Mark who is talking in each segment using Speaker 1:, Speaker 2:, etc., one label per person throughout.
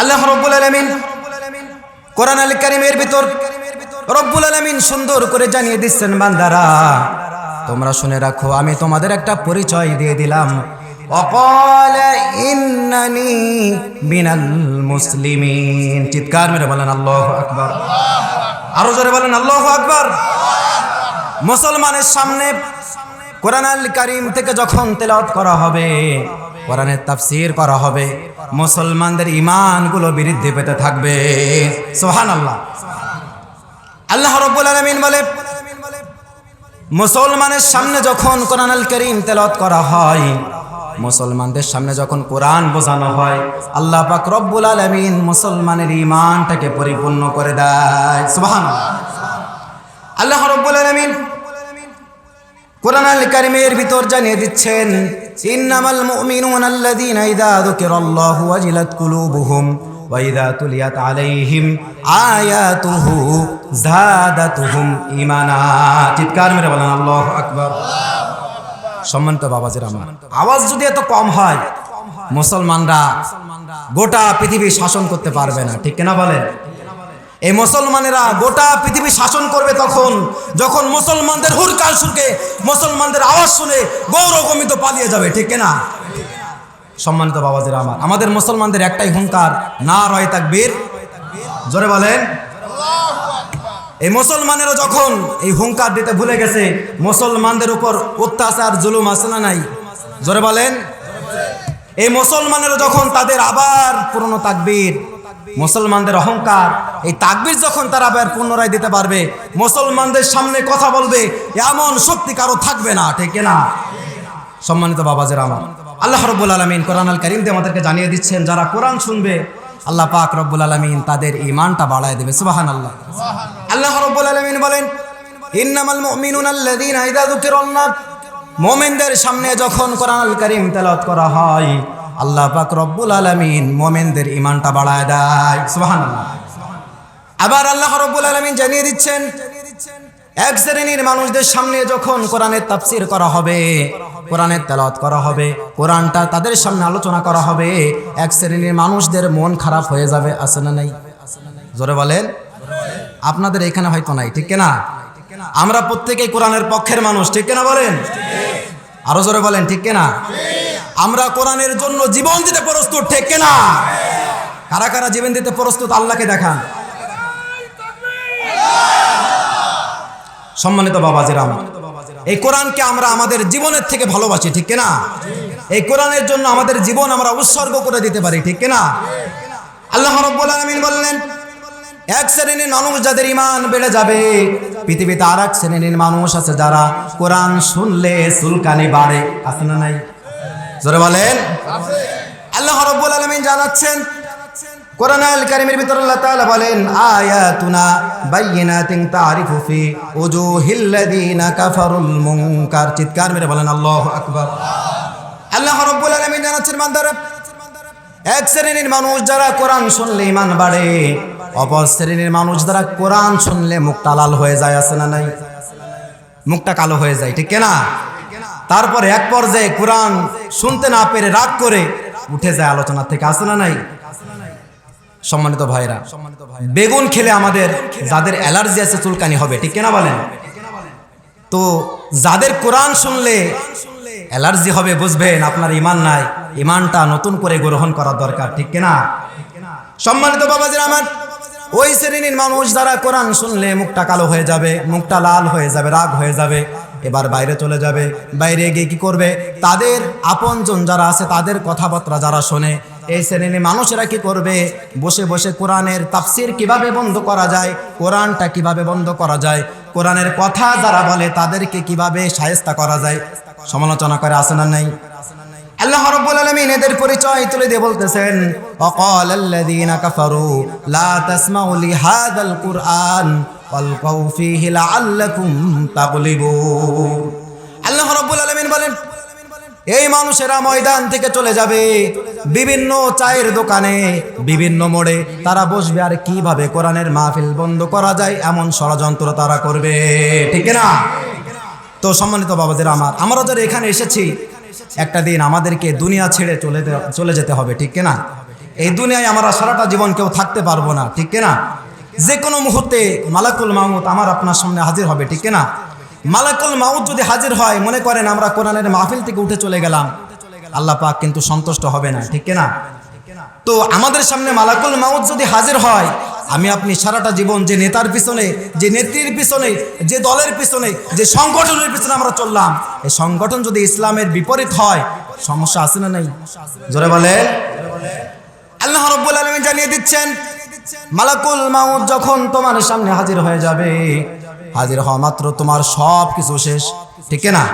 Speaker 1: আল্লাহ রব্বুল আলমিন কোরআন আল কারিমের ভিতর রব্বুল আলমিন সুন্দর করে জানিয়ে দিচ্ছেন, বান্দারা, তোমরা শুনে রাখো, আমি তোমাদের একটা পরিচয় দিয়ে দিলাম। চিৎকার মেরে আকবার। মুসলমানের সামনে কোরআন আল কারিম থেকে যখন তেলাওয়াত করা হবে, কোরআনের তাফসির করা হবে, মুসলমানদের ইমানগুলো বৃদ্ধি পেতে থাকবে। সোহান আল্লাহ আল্লাহ রব্বুল আলমিন বলে, মুসলমানের সামনে যখন কোরআন আল করিম তেলাওয়াত করা হয়, মুসলমানদের সামনে যখন কোরআন বোঝানো হয়, আল্লাহ পাক রব্বুল আলমিন মুসলমানের ইমানটাকে পরিপূর্ণ করে দেয়। সুবহান আল্লাহ রব্বুল আলমিন কোরআন আল কারিমের ভিতর জানিয়ে দিচ্ছেন, ইন্নামাল মুমিনুন আল্লাযীনা ইযা যুকিরাল্লাহু ওয়াজিলাত কুলুবুহুম ওয়া ইযা তুলিয়াত আলাইহিম আয়াতুহু যাদাতুহুম ঈমানা। চিৎকার মেরে বলেন, আল্লাহু আকবার। সম্মানিত বাবাজির আমার, আওয়াজ যদি এত কম হয়, মুসলমানরা গোটা পৃথিবী শাসন করতে পারবে না, ঠিক কিনা বলেন? এই মুসলমানেরা গোটা পৃথিবী শাসন করবে তখন, যখন মুসলমানদের হুরকার শুনকে, মুসলমানদের আওয়াজ শুনে গৌরবমিত পালিয়ে যাবে, ঠিক না সম্মানিত বাবাজির আমার, আমাদের মুসলমানদের একটাই হুঙ্কার না রয় তাকবীর। জোরে বলেন। এই মুসলমানেরা যখন এই হুঙ্কার দিতে ভুলে গেছে, মুসলমানদের উপর অত্যাচার, জুলুম আছে না নাই? জোরে বলেন। এই মুসলমানেরা যখন তাদের আবার পুরনো তাকবীর মুসলমানদের অহংকার, এই তাকবির যখন তারা আবার পুনরায় দিতে পারবে, মুসলমানদের সামনে কথা বলবে, এমন শক্তি কারও থাকবে না, ঠিক না সম্মানিত বাবাজের আমার, আল্লাহ রব্বুল আলমিন কোরআন আল করিম দিয়ে আমাদেরকে জানিয়ে দিচ্ছেন, যারা কোরআন শুনবে, আল্লাহ পাক রব্বুল আলমিন তাদের ইমানটা বাড়ায় দেবে সুবাহান আল্লাহ আল্লাহ রব্বুল আলমিন বলেন, ইন্নামাল মুমিনুন আল্লাযীনা ইযা যুকিরাল্লাহ মুমিনদের সামনে যখন কোরআন আল করিম তেলাওয়াত করা হয় আল্লাহ পাক রব্বুল আলমিন মোমেনদের ইমানটা বাড়ায় দেয়। সুবাহান আবার আল্লাহ রব্বুল আলমিন জানিয়ে দিচ্ছেন, এক শ্রেণির মানুষদের সামনে যখন কোরআনের তাফসির করা হবে, কোরআনের তেলাওয়াত করা হবে, কোরআনটা তাদের সামনে আলোচনা করা হবে, এক শ্রেণির মানুষদের মন খারাপ হয়ে যাবে, আছে না নাই? জোরে বলেন। আপনাদের এখানে হয়তো নাই, ঠিক না আমরা প্রত্যেকেই কোরআনের পক্ষের মানুষ, ঠিক না বলেন? আরও জোরে বলেন, ঠিক না আমরা কোরআনের জন্য জীবন দিতে প্রস্তুত, ঠিক না কারা কারা জীবন দিতে প্রস্তুত? আল্লাহকে দেখান। সম্মানিত বাবাজির আমার, এই কোরআনকে আমরা আমাদের জীবনের থেকে ভালোবাসি, ঠিক না এই কোরআনের জন্য আমাদের জীবন আমরা উৎসর্গ করে দিতে পারি, ঠিক না আল্লাহ রব্বুল বললেন, এক শ্রেণির মানুষ যাদের ইমান বেড়ে যাবে, পৃথিবীতে আর এক শ্রেণির মানুষ আছে যারা কোরআন শুনলে সুলকানি বাড়ে। আছে না নাই? জোরে বলেন। আল্লাহ রব্বুল আলামিন জানাচ্ছেন, কোরআন আল কারিমের ভিতর আল্লাহ তাআলা বলেন, আয়াতুনা বাইয়িনাতিন তারিফু ফি উজুহিল লাযিনা কাফারুল মুনকার। চিৎকার মেরে বলেন, আল্লাহু আকবার। আল্লাহ রাব্বুল আলামিন জানাচ্ছেন, বান্দারা, এক শ্রেণির মানুষ যারা কোরআন শুনলে ইমান বাড়ে, অপর শ্রেণির মানুষ যারা কোরআন শুনলে মুখটা লাল হয়ে যায়, আছে না নাই? মুখটা কালো হয়ে যায়, ঠিক না তারপরে এক পর্যায়ে কোরআন শুনতে না পেরে রাগ করে উঠে যায় আলোচনা থেকে আসে না নাই? সম্মানিত ভাইরা, বেগুন খেলে আমাদের যাদের অ্যালার্জি আছে চুলকানি হবে, ঠিক কেনা বলেন? তো যাদের কোরআন শুনলে অ্যালার্জি হবে বুঝবেন, আপনার ইমান নাই ইমানটা নতুন করে গ্রহণ করা দরকার, ঠিক না সম্মানিত বাবাজির আমার, ওই শ্রেণির মানুষ যারা কোরআন শুনলে মুখটা কালো হয়ে যাবে, মুখটা লাল হয়ে যাবে, রাগ হয়ে যাবে এবার বাইরে চলে যাবে। বাইরে গিয়ে কি করবে? তাদের আপনজন যারা আছে, তাদের কথাবার্তা যারা শোনে, এই শ্রেণির মানুষেরা কি করবে? বসে বসে কোরআনের তাফসির কীভাবে বন্ধ করা যায়? কোরআনটা কীভাবে বন্ধ করা যায়? কোরআনের কথা যারা বলে, তাদেরকে কীভাবে সায়স্তা করা যায়? সমালোচনা করে আসে না নাই? আল্লাহ রাব্বুল এদের পরিচয় দিয়ে বলতেছেন কাফারু, লা কুরআন। ওয়ালকাউ ফীহি লাআল্লাকুম তাগলিবুন। আল্লাহ রাব্বুল আলামিন বলেন, এই মানুষেরা ময়দান থেকে চলে যাবে, বিভিন্ন চায়ের দোকানে, বিভিন্ন মোড়ে তারা বসবে, আর কীভাবে কোরআনের মাহফিল বন্ধ করা যায় এমন ষড়যন্ত্র তারা করবে, ঠিক না তো সম্মানিত বাবাদের আমার, আমরা যারা এখানে এসেছি, একটা দিন আমাদেরকে দুনিয়া ছেড়ে চলে চলে যেতে হবে, ঠিক না এই দুনিয়ায় আমরা সারাটা জীবন কেউ থাকতে পারব না, ঠিক না যে কোনো মুহূর্তে মালাকুল মাহমুদ আমার আপনার সামনে হাজির হবে, ঠিক না মালাকুল মাউদ যদি হাজির হয়, মনে করেন আমরা কোরআনের মাহফিল থেকে উঠে চলে গেলাম, আল্লাহ পাক কিন্তু সন্তুষ্ট হবে না, ঠিক না তো আমাদের সামনে মালাকুল মাউদ যদি হাজির হয়, আমি আপনি সারাটা জীবন যে নেতার পিছনে, যে নেত্রীর পিছনে, যে দলের পিছনে, যে সংগঠনের পিছনে আমরা চললাম, এই সংগঠন যদি ইসলামের বিপরীত হয়, সমস্যা আছে না নাই? জোরে বলে আল্লাহ রব্বুল আলমী জানিয়ে দিচ্ছেন মালাকুল মাউদ যখন তোমার সামনে হাজির হয়ে যাবে, হাজির হওয়া মাত্র তোমার সব কিছু শেষ। ঠিক না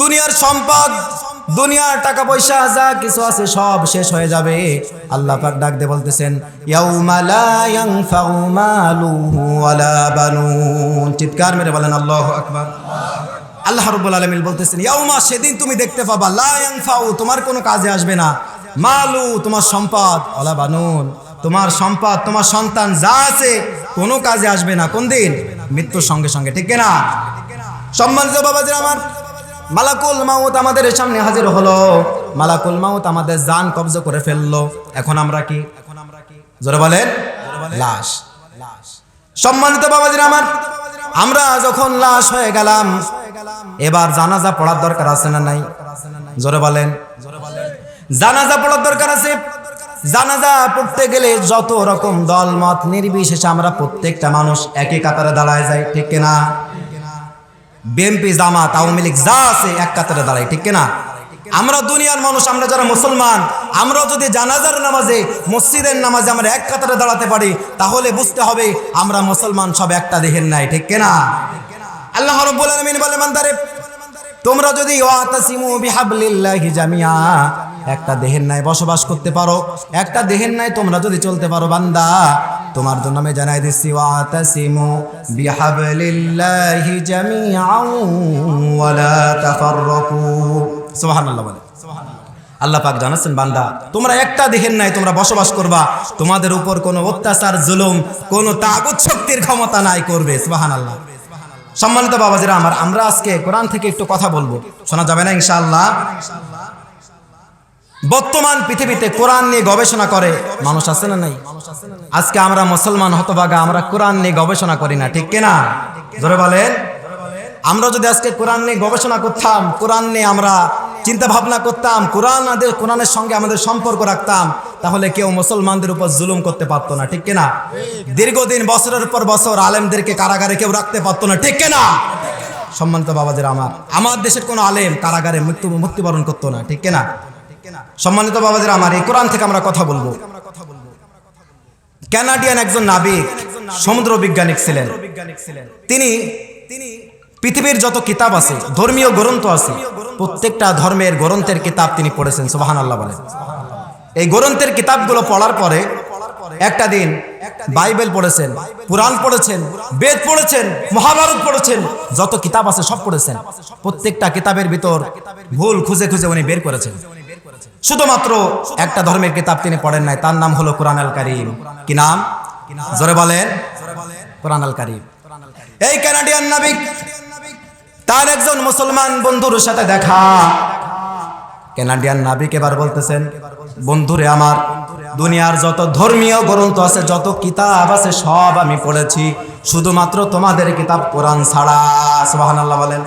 Speaker 1: দুনিয়ার সম্পদ, দুনিয়ার টাকা পয়সা, যা কিছু আছে সব শেষ হয়ে যাবে। আল্লাহ পাক ডাক দিয়ে বলতেছেন চিৎকার মেরে বলেন, আল্লাহু আকবার। আল্লাহ রাব্বুল আলামিন বলতেছেন, ইয়াউমা সেদিন তুমি দেখতে পাবা, লা ইয়ানফাউ, তোমার কোনো কাজে আসবে না। মালু, তোমার সম্পদ, ওয়ালা বানুন। তোমার সম্পদ, তোমার সন্তান যা আছে, কোনো কাজে আসবে না। কোন দিন? মৃত্যুর সঙ্গে সঙ্গে, ঠিক না সম্মানিত বাবাজির আমার, মালাকুল মাউত আমাদের সামনে হাজির হলো। মালাকুল মাউত আমাদের জান কবজ করে ফেলল। এখন আমরা কি? এখন আমরা কি জোরে বলেন, লাশ। সম্মানিত বাবাজির আমার, আমরা যখন লাশ হয়ে গেলাম, এবার জানাজা পড়ার দরকার আছে না নাই? জোরে বলেন জোরে বলেন। জানাজা পড়ার দরকার আছে? জানাজা পড়তে গেলে যত রকম দল মত নির্বিশেষে আমরা প্রত্যেকটা মানুষ একই কাতারে দাঁড়ায় যাই, ঠিক কিনা? বিএনপি, জামাত, আওয়ামী লীগ যা আছে এক কাতারে দাঁড়ায়, ঠিক কিনা? আমরা দুনিয়ার মানুষ, আমরা যারা মুসলমান আমরা যদি জানাজার নামাজে, মসজিদের নামাজে আমরা এক কাতারে দাঁড়াতে পারি, তাহলে বুঝতে হবে আমরা মুসলমান সব একটা দেহের নাই, ঠিক কিনা? আল্লাহ রাব্বুল আলামিন বলে মানদারে তোমরা যদি জামিয়া, একটা দেহের ন্যায় বসবাস করতে পারো, একটা দেহের ন্যায় তোমরা যদি চলতে পারো, বান্দা, তোমার জন্য আমি জানাই দিচ্ছি আল্লাহ পাক জানাচ্ছেন, বান্দা, তোমরা একটা দেহের নাই তোমরা বসবাস করবা, তোমাদের উপর কোনো অত্যাচার, জুলুম, কোনো তাগুত শক্তির ক্ষমতা নাই করবে, সুবহানাল্লাহ। সম্মানিত বাবাজিরা আমার, আমরা আজকে কোরআন থেকে একটু কথা বলব। শোনা যাবে না ইনশাআল্লাহ? বর্তমান পৃথিবীতে কোরআন নিয়ে গবেষণা করে মানুষ আছে না নাই? আজকে আমরা মুসলমান হতভাগা, আমরা কোরআন নিয়ে গবেষণা করি না, ঠিক কিনা? ধরে বলেন, আমরা যদি আজকে কোরআন নিয়ে গবেষণা করতাম, কোরআন নিয়ে আমরা চিন্তা ভাবনা করতাম, কোরআন আমাদের, কোরআনের সঙ্গে আমাদের সম্পর্ক রাখতাম তাহলে কেউ মুসলমানদের উপর জুলুম করতে পারতো না, ঠিক কিনা? দীর্ঘদিন, বছরের পর বছর আলেমদেরকে কারাগারে কেউ রাখতে পারতো না, ঠিক কিনা? সম্মানিত বাবাদের আমার আমার দেশের কোনো আলেম কারাগারে মৃত্যু, মৃত্যুবরণ করতো না, ঠিক কিনা? সম্মানিত বাবাদের আমার, এই কোরআন থেকে আমরা কথা বলব। ক্যানাডিয়ান একজন নাবিক, সমুদ্র বৈজ্ঞানিক ছিলেন। তিনি তিনি পৃথিবীর যত কিতাব আছে, ধর্মীয় গ্রন্থ আছে, প্রত্যেকটা ধর্মের গ্রন্থের কিতাব তিনি পড়েছেন সুবাহান আল্লাহ বলেন। এই গ্রন্থের কিতাবগুলো পড়ার পরে একটা দিন বাইবেল পড়েছেন পুরাণ পড়েছেন, বেদ পড়েছেন, মহাভারত পড়েছেন, যত কিতাব আছে সব পড়েছেন। প্রত্যেকটা কিতাবের ভিতর ভুল খুঁজে খুঁজে উনি বের করেছেন। শুধুমাত্র একটা ধর্মের কিতাব তিনি পড়েন নাই, তার নাম হলো কোরআন আল কারিম। কি নাম? জোরে বলেন। কোরআন আল কারিম। এই কানাডিয়ান নাবিক, তার একজন মুসলমান বন্ধুর সাথে দেখা। কানাডিয়ান নাবিক এবার বলতেছেন, বন্ধুরে আমার, দুনিয়ার যত ধর্মীয় গ্রন্থ আছে, যত কিতাব আছে, সব আমি পড়েছি। শুধুমাত্র তোমাদের কিতাব কোরআন ছাড়া। সুবহানাল্লাহ বলেন।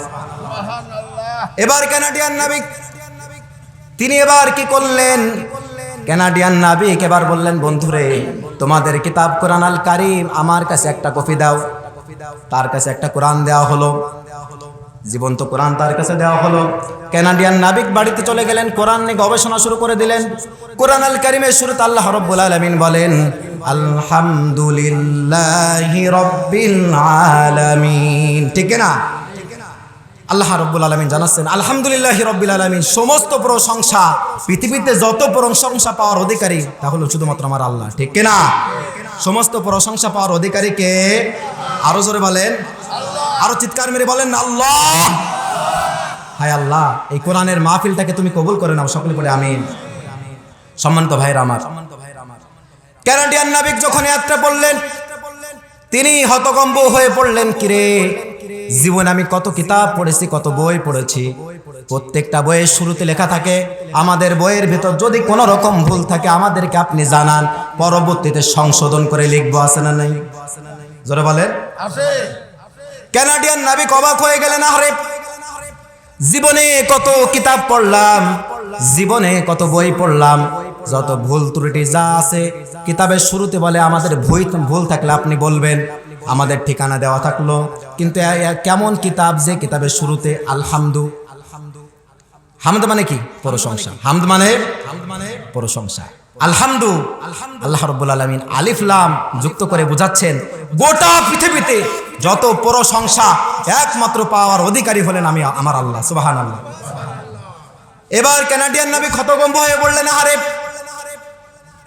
Speaker 1: এবার কেনাডিয়ান নাবিক, তিনি এবার কি করলেন? কানাডিয়ান নাবিক এবার বললেন, বন্ধুরে, তোমাদের কিতাব কোরআন আল কারিম আমার কাছে একটা কপি দাও। তার কাছে একটা কোরআন দেওয়া হলো। জীবন্ত কোরআন তার কাছে দেওয়া হলো। কানাডিয়ান নাবিক বাড়িতে চলে গেলেন, কোরআন নিয়ে গবেষণা শুরু করে দিলেন। কোরআন আল কারিমের শুরুতে আল্লাহ রব্বুল আলামিন বলেন, আলহামদুলিল্লাহি রব্বিল আলামিন। ঠিক না আল্লাহ রব্বুল আলমিন জানাচ্ছেন, আলহামদুলিল্লাহ রব্বিল আলমিন। সমস্ত প্রশংসা, পৃথিবীতে যত প্রশংসা পাওয়ার অধিকারী, তা হলো শুধুমাত্র আমার আল্লাহ। ঠিক কিনা? সমস্ত প্রশংসা পাওয়ার অধিকারী কে আরও জোরে বলেন আরও চিৎকার মেরে বলেন, আল্লাহ! হায় আল্লাহ, এই কোরআনের মাহফিলটাকে তুমি কবুল করে নাও, সকলে করে আমিন। সম্মানিত ভাইরা আমার ক্যানাডিয়ান নাবিক যখন যাত্রা বললেন তিনি হতকম্ব হয়ে পড়লেন কিরে? জীবনে আমি কত কিতাব পড়েছি, কত বই পড়েছি। প্রত্যেকটা বইয়ের শুরুতে লেখা থাকে, আমাদের বইয়ের ভিতর যদি কোনো রকম ভুল থাকে, আমাদেরকে আপনি জানান, পরবর্তীতে সংশোধন করে লিখব আছে না নাই? জোরে বলেন। ক্যানাডিয়ান নাবিক অবাক হয়ে গেলেন আরে জীবনে কত কিতাব পড়লাম, জীবনে কত বই পড়লাম, যত ভুল ত্রুটি যা আছে, কিতাবের শুরুতে বলে আমাদের ভুল ভুল থাকলে আপনি বলবেন, আমাদের ঠিকানা দেওয়া থাকল। কিন্তু কেমন কিতাব যে কিতাবের শুরুতে আলহামদু? হামদ মানে কি? প্রশংসা। হামদ মানে? প্রশংসা। আলহামদু। আল্লাহ রব্বুল আলমিন আলিফলাম যুক্ত করে বুঝাচ্ছেন, গোটা পৃথিবীতে যত প্রশংসা একমাত্র পাওয়ার অধিকারী হলেন আমি, আমার আল্লাহ সুবাহান আল্লাহ এবার কানাডিয়ান নবী ক্ষতগম্ভ হয়ে বললেন, আরে,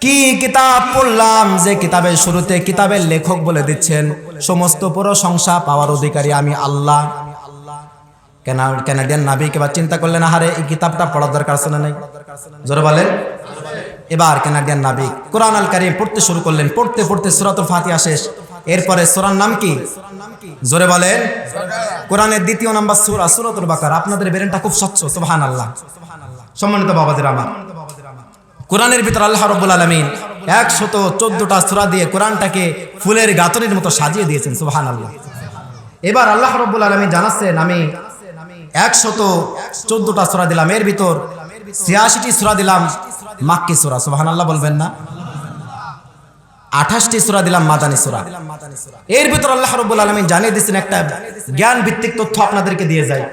Speaker 1: কি কিতাব পড়লাম যে কিতাবের শুরুতে কিতাবের লেখক বলে দিচ্ছেন? সমস্ত প্রশংসা পাওয়ার অধিকারী আমি আল্লাহ। ক্যানাডিয়ান নাবিক এবার চিন্তা করলেন, আহারে, এই কিতাবটা পড়ার দরকার আছে না নাই? জোরে বলেন। এবার ক্যানাডিয়ান নাবিক কোরআন আল কারিম পড়তে শুরু করলেন, পড়তে পড়তে সুরাতুল ফাতিহা শেষ। এরপরে সূরার নাম কি? জোরে বলেন। কোরআনের দ্বিতীয় নাম্বার সূরা, সূরাতুল বাকার। আপনাদের ব্রেনটা খুব স্বচ্ছ সোহান সুবহানাল্লাহ। সম্মানিত বাবাদের আমার। কোরআনের ভিতর আল্লাহ রব্বুল আলমিন একশত চোদ্দটা সূরা দিয়ে কোরআনটাকে ফুলের গাতনের মতো সাজিয়ে দিয়েছেন সোহান সুবহানাল্লাহ। এবার আল্লাহ রব্বুল আলমী জানাচ্ছেন, আমি একশত চোদ্দটা সুরা দিলাম। এর ভিতর ছিয়াশিটি সুরা দিলাম, মাক্কি সুরা সুবাহান আল্লাহ বলবেন না? আঠাশটি সুরা দিলাম, মাদানী সুরা। এর ভিতর আল্লাহ রব্বুল আলমী জানিয়ে দিচ্ছেন একটা জ্ঞান ভিত্তিক তথ্য আপনাদেরকে দিয়ে যায়।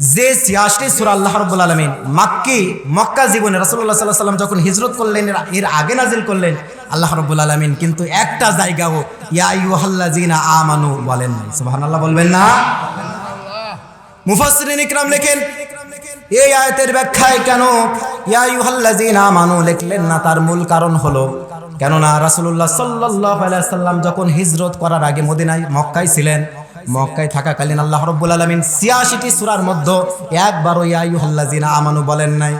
Speaker 1: যে ছিয়াশটি সুরা আল্লাহ রব্বুল আলমিন মাক্কি, মক্কা জীবনে রাসুল্লাহ সাল্লাহ সাল্লাম যখন হিজরত করলেন, এর- আগে নাজিল করলেন, আল্লাহ রব্বুল আলমিন কিন্তু একটা জায়গাও ইয়া ইউহাল্লাজিনা আমানু বলেন নাই। সুবহানাল্লাহ বলবেন না? মুফাসসিরিন ইকরাম লেখেন, এই আয়াতের ব্যাখ্যায় কেন ইয়া ইউহাল্লাযিনা আমানু লিখলেন না? তার মূল কারণ হলো কেননা রাসুল্লাহ আলাইহি সাল্লাম যখন হিজরত করার আগে মদিনায়, মক্কায় ছিলেন, মক্কায় থাকাকালীন আল্লাহ রাব্বুল আলামিন 86টি সূরার মধ্যে একবারও ইয়া ইউহাল্লাযিনা আমানু বলেন নাই।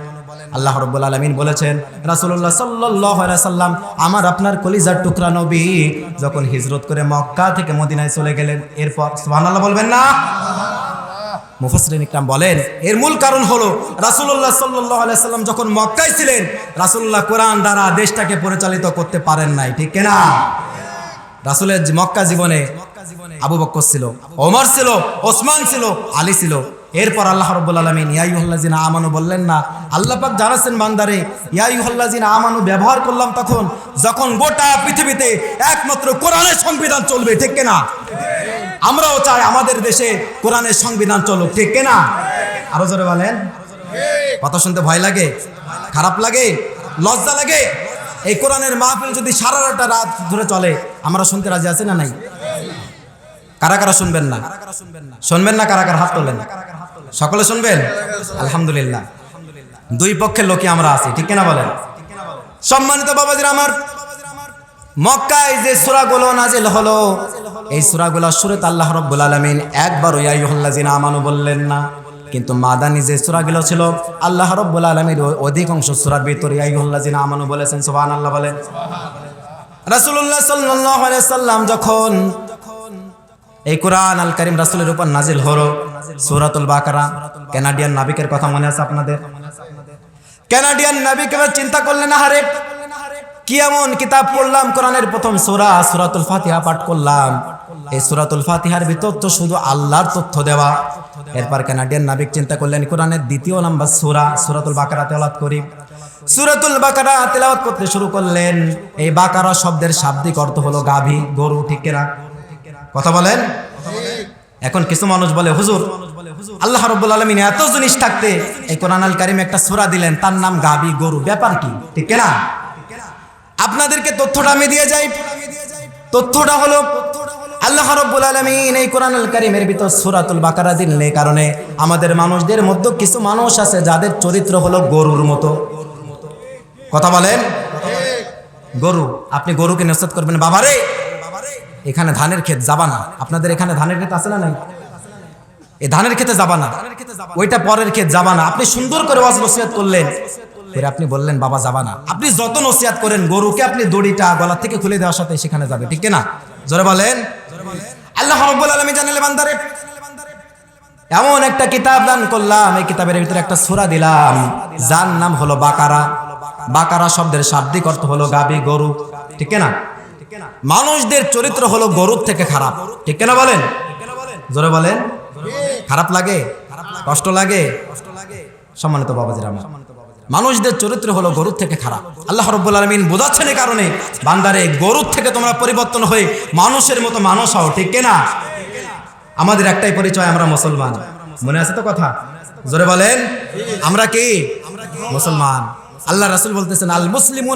Speaker 1: আল্লাহ রব্বুল আলমিন বলেছেন রাসুল্লাহ সাল্লাহ সাল্লাম আমার আপনার কলিজার টুকরা নবী যখন হিজরত করে মক্কা থেকে মদিনায় চলে গেলেন, এরপর সুবহানাল্লাহ বলবেন না? মুফাসরিন ইকরাম বলেন, এর মূল কারণ হলো রাসূলুল্লাহ সাল্লাল্লাহু আলাইহি সাল্লাম যখন মক্কায় ছিলেন, রাসূলুল্লাহ কোরআন দ্বারা দেশটাকে পরিচালিত করতে পারেন নাই, ঠিক কিনা? রাসূলের মক্কা জীবনে আবু বক্কর ছিল, ওমর ছিল, ওসমান ছিল, আলী ছিল। এরপর আল্লাহ রাব্বুল আলামিন, ইয়া আইয়ুহাল্লাযিনা আমানু বললেন না, আল্লাহ পাক জানাচ্ছেন বান্দারে, ইয়া আইয়ুহাল্লাযিনা আমানু ব্যবহার করলাম তখন, যখন গোটা পৃথিবীতে একমাত্র কোরআনের সংবিধান চলবে, ঠিক কিনা? আমরাও চাই আমাদের দেশে কোরআনের সংবিধান চলুক, ঠিক কিনা? আরও জোরে বলেন। কথা শুনতে ভয় লাগে? খারাপ লাগে? লজ্জা লাগে? এই কোরআনের মাহফিল যদি সারাটা রাত ধরে চলে, আমরা শুনতে রাজি আছি না নাই? কারা কারা শুনবেন না? শুনবেন না কারা কারা? হাত তোলেন। সকলে শুনবেন? আলহামদুলিল্লাহ। দুই পক্ষের লোকই আমরা আছি, ঠিক কিনা বলেন? সম্মানিত বাবাজির আমার মক্কায় যে সূরাগুলো নাজিল হলো, এই সূরাগুলো শুরুতে আল্লাহ রাব্বুল আলামিন একবার ইয়া আইয়ুহাল্লাযিনা আমানু বললেন না। কিন্তু মাদানী যে সূরাগুলো ছিল, আল্লাহ রাব্বুল আলামিন অধিকাংশ সূরার ভিতরে ইয়া আমানু বলেছেন, সুবহানাল্লাহ বলেন। রাসূলুল্লাহ সাল্লাল্লাহু আলাইহি সাল্লাম যখন এই কোরআন আল করিম রাসূলের উপর নাজিল হলো, সূরাতুল বাকারা, কানাডিয়ান নাবিকের কথা মনে আছে আপনাদের? কানাডিয়ান নাবিক চিন্তা করলেন, আহারে কি এমন কিতাব পড়লাম? কোরআনের প্রথম সূরা, সূরাতুল ফাতিহা পাঠ করলাম। এই সূরাতুল ফাতিহার ভিতর তো শুধু আল্লাহর তথ্য দেওয়া। এরপর কানাডিয়ান নাবিক চিন্তা করলেন, কোরআনের দ্বিতীয় নাম্বার সূরা, সূরাতুল বাকারা তেলাওয়াত করি। সূরাতুল বাকারা তেলাওয়াত করতে শুরু করলেন। এই বাকারা শব্দের শাব্দিক অর্থ হলো গাভী, গরু, ঠিক কিনা? কথা বলেন? এখন কিছু মানুষ বলে, হুজুর, আল্লাহ রব্বুল আলমিন এত জিনিস থাকতে এই কোরআন আল কারিম একটা সূরা দিলেন, তার নাম গাবি গরু, ব্যাপার কি? ঠিক না আপনাদেরকে তথ্যটা আমি দিয়ে যাই। তথ্যটা হলো, আল্লাহ রব্বুল আলমিন এই কোরআন আল কারিমের ভিতর সূরাতুল বাকারা এই কারণে আমাদের মানুষদের মধ্যে কিছু মানুষ আছে যাদের চরিত্র হলো গরুর মতো। কথা বলেন? গরু, আপনি গরুকে নসত করবেন, বাবারে! এখানে ধানের ক্ষেত যাবা না। আপনাদের এখানে ধানের ক্ষেত আছে না নাই? এই ধানের ক্ষেতে যাবা না। ওইটা পরের ক্ষেত যাবা না। আপনি সুন্দর করে ওয়াজ নসিহত করলেন। করে আপনি বললেন, বাবা, যাবা না। আপনি যত নসিহত করেন, গরুকে আপনি দড়িটা গলা থেকে খুলে দেওয়ার সাথে সেখানে যাবে, ঠিক না জোরে বলেন। আল্লাহ রাব্বুল আলামিন জানালে, বান্দারে, এমন একটা কিতাব দান করলাম, এই কিতাবের ভিতরে একটা সূরা দিলাম, যার নাম হলো বাকারা। বাকারা শব্দের শাব্দিক অর্থ হলো গাবি গরু, ঠিক না মানুষদের চরিত্র হলো গরুর থেকে খারাপ, ঠিক না বলেন? জোরে বলেন। খারাপ লাগে? কষ্ট লাগে? সম্মানিত বাবাজির আমার। মানুষদের চরিত্র হলো গরুর থেকে খারাপ। আল্লাহ রব্বুল আলমিন বোঝাচ্ছেন এই কারণে, বান্দারে, গরুর থেকে তোমরা পরিবর্তন হয়ে মানুষের মতো মানুষ হও, ঠিক না আমাদের একটাই পরিচয়, আমরা মুসলমান। মনে আছে তো কথা? জোরে বলেন, আমরা কি? মুসলমান। আল্লাহ রাসুল বলতেছেন, আল মুসলিম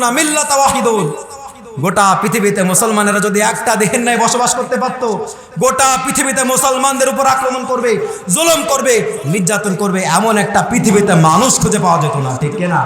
Speaker 1: গোটা পৃথিবীতে মুসলমানেরা যদি একটা দেহের ন্যায় বসবাস করতে পারতো, গোটা পৃথিবীতে মুসলমানদের উপর আক্রমণ করবে, জুলম করবে, নির্যাতন করবে, এমন একটা পৃথিবীতে মানুষ খুঁজে পাওয়া যেত না, ঠিক না